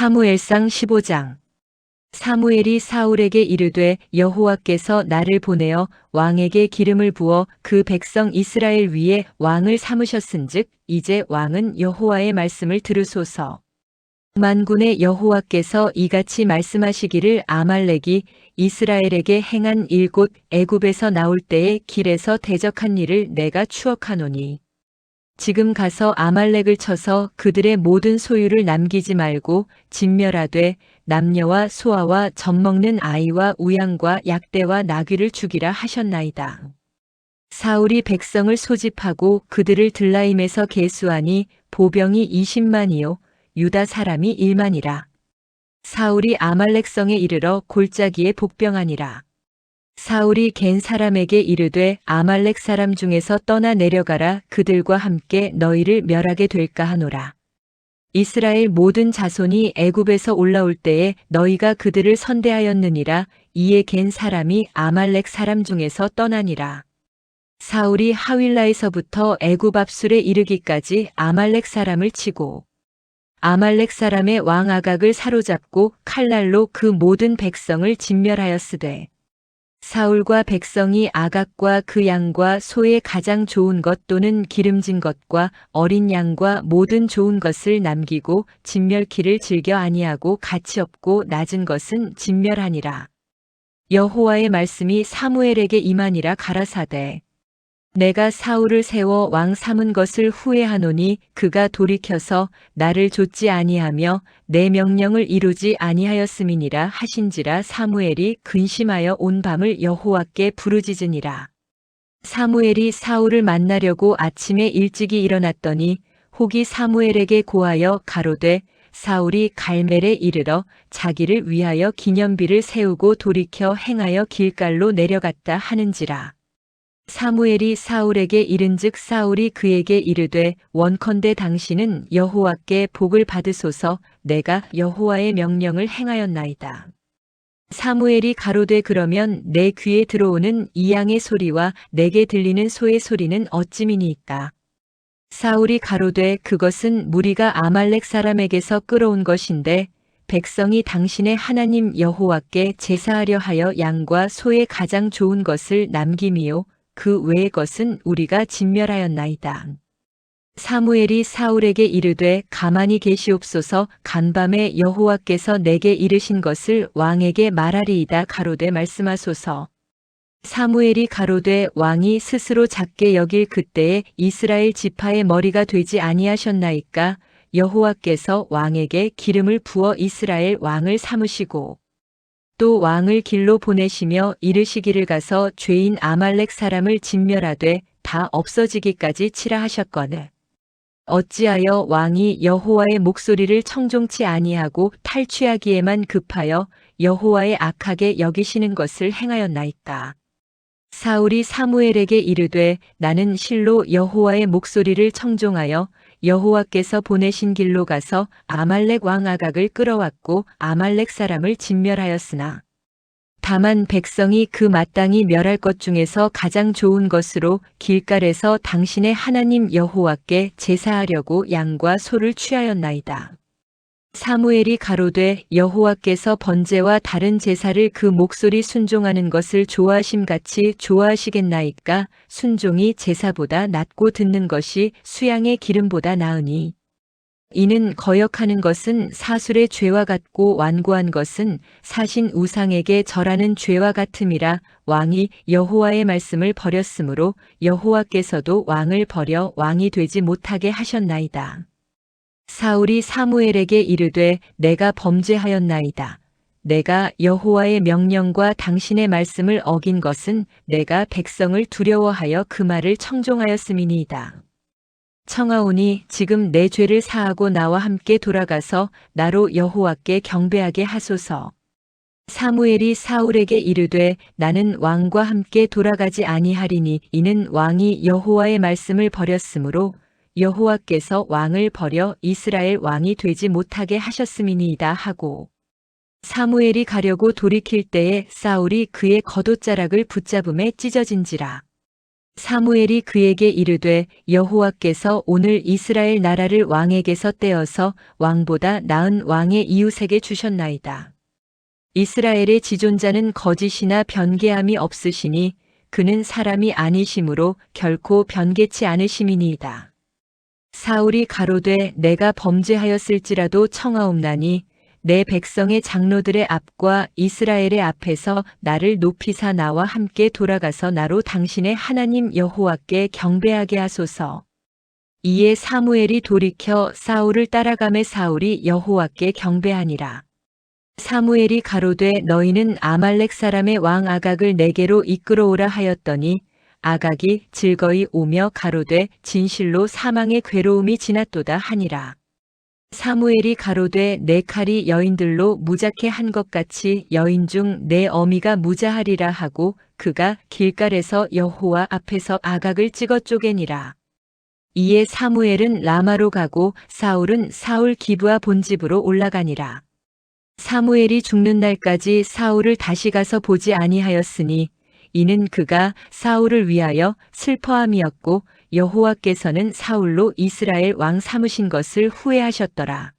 사무엘상 15장 사무엘이 사울에게 이르되 여호와께서 나를 보내어 왕에게 기름을 부어 그 백성 이스라엘 위에 왕을 삼으셨은즉 이제 왕은 여호와의 말씀을 들으소서. 만군의 여호와께서 이같이 말씀하시기를 아말렉이 이스라엘에게 행한 일곳 애굽에서 나올 때에 길에서 대적한 일을 내가 추억하노니 지금 가서 아말렉을 쳐서 그들의 모든 소유를 남기지 말고 진멸하되 남녀와 소아와 젖먹는 아이와 우양과 약대와 나귀를 죽이라 하셨나이다. 사울이 백성을 소집하고 그들을 들라임에서 계수하니 보병이 20만이요 유다 사람이 1만이라. 사울이 아말렉성에 이르러 골짜기에 복병하니라. 사울이 겐 사람에게 이르되 아말렉 사람 중에서 떠나 내려가라 그들과 함께 너희를 멸하게 될까 하노라. 이스라엘 모든 자손이 애굽에서 올라올 때에 너희가 그들을 선대하였느니라 이에 겐 사람이 아말렉 사람 중에서 떠나니라. 사울이 하윌라에서부터 애굽 앞술에 이르기까지 아말렉 사람을 치고 아말렉 사람의 왕 아각을 사로잡고 칼날로 그 모든 백성을 진멸하였으되 사울과 백성이 아각과 그 양과 소의 가장 좋은 것 또는 기름진 것과 어린 양과 모든 좋은 것을 남기고 진멸키를 즐겨 아니하고 가치 없고 낮은 것은 진멸하니라. 여호와의 말씀이 사무엘에게 임하니라 가라사대. 내가 사울을 세워 왕 삼은 것을 후회하노니 그가 돌이켜서 나를 좇지 아니하며 내 명령을 이루지 아니하였음이니라 하신지라 사무엘이 근심하여 온 밤을 여호와께 부르짖으니라. 사무엘이 사울을 만나려고 아침에 일찍이 일어났더니 혹이 사무엘에게 고하여 가로되 사울이 갈멜에 이르러 자기를 위하여 기념비를 세우고 돌이켜 행하여 길갈로 내려갔다 하는지라. 사무엘이 사울에게 이른즉 사울이 그에게 이르되 원컨대 당신은 여호와께 복을 받으소서 내가 여호와의 명령을 행하였나이다. 사무엘이 가로되 그러면 내 귀에 들어오는 이 양의 소리와 내게 들리는 소의 소리는 어찌미니이까. 사울이 가로되 그것은 무리가 아말렉 사람에게서 끌어온 것인데 백성이 당신의 하나님 여호와께 제사하려 하여 양과 소의 가장 좋은 것을 남김이요 그 외의 것은 우리가 진멸하였나이다. 사무엘이 사울에게 이르되 가만히 계시옵소서 간밤에 여호와께서 내게 이르신 것을 왕에게 말하리이다 가로되 말씀하소서. 사무엘이 가로되 왕이 스스로 작게 여길 그때에 이스라엘 지파의 머리가 되지 아니하셨나이까 여호와께서 왕에게 기름을 부어 이스라엘 왕을 삼으시고 또 왕을 길로 보내시며 이르시기를 가서 죄인 아말렉 사람을 진멸하되 다 없어지기까지 치라 하셨거늘. 어찌하여 왕이 여호와의 목소리를 청종치 아니하고 탈취하기에만 급하여 여호와의 악하게 여기시는 것을 행하였나이까. 사울이 사무엘에게 이르되 나는 실로 여호와의 목소리를 청종하여 여호와께서 보내신 길로 가서 아말렉 왕 아각을 끌어왔고 아말렉 사람을 진멸하였으나 다만 백성이 그 마땅히 멸할 것 중에서 가장 좋은 것으로 길갈에서 당신의 하나님 여호와께 제사하려고 양과 소를 취하였나이다. 사무엘이 가로되 여호와께서 번제와 다른 제사를 그 목소리 순종하는 것을 좋아하심 같이 좋아하시겠나이까 순종이 제사보다 낫고 듣는 것이 수양의 기름보다 나으니 이는 거역하는 것은 사술의 죄와 같고 완고한 것은 사신 우상에게 절하는 죄와 같음이라 왕이 여호와의 말씀을 버렸으므로 여호와께서도 왕을 버려 왕이 되지 못하게 하셨나이다. 사울이 사무엘에게 이르되 내가 범죄하였나이다. 내가 여호와의 명령과 당신의 말씀을 어긴 것은 내가 백성을 두려워하여 그 말을 청종하였음이니이다. 청하오니 지금 내 죄를 사하고 나와 함께 돌아가서 나로 여호와께 경배하게 하소서. 사무엘이 사울에게 이르되 나는 왕과 함께 돌아가지 아니하리니 이는 왕이 여호와의 말씀을 버렸으므로 여호와께서 왕을 버려 이스라엘 왕이 되지 못하게 하셨음이니이다 하고 사무엘이 가려고 돌이킬 때에 사울이 그의 겉옷자락을 붙잡음에 찢어진지라 사무엘이 그에게 이르되 여호와께서 오늘 이스라엘 나라를 왕에게서 떼어서 왕보다 나은 왕의 이웃에게 주셨나이다. 이스라엘의 지존자는 거짓이나 변개함이 없으시니 그는 사람이 아니심으로 결코 변개치 않으심이니이다. 사울이 가로되 내가 범죄하였을지라도 청하옵나니 내 백성의 장로들의 앞과 이스라엘의 앞에서 나를 높이사 나와 함께 돌아가서 나로 당신의 하나님 여호와께 경배하게 하소서. 이에 사무엘이 돌이켜 사울을 따라가매 사울이 여호와께 경배하니라. 사무엘이 가로되 너희는 아말렉 사람의 왕 아각을 내게로 이끌어오라 하였더니 아각이 즐거이 오며 가로되 진실로 사망의 괴로움이 지났도다 하니라. 사무엘이 가로되 내 칼이 여인들로 무작해 한 것 같이 여인 중 내 어미가 무자하리라 하고 그가 길갈에서 여호와 앞에서 아각을 찍어 쪼개니라. 이에 사무엘은 라마로 가고 사울은 사울 기브아 본집으로 올라가니라. 사무엘이 죽는 날까지 사울을 다시 가서 보지 아니하였으니 이는 그가 사울을 위하여 슬퍼함이었고 여호와께서는 사울로 이스라엘 왕 삼으신 것을 후회하셨더라.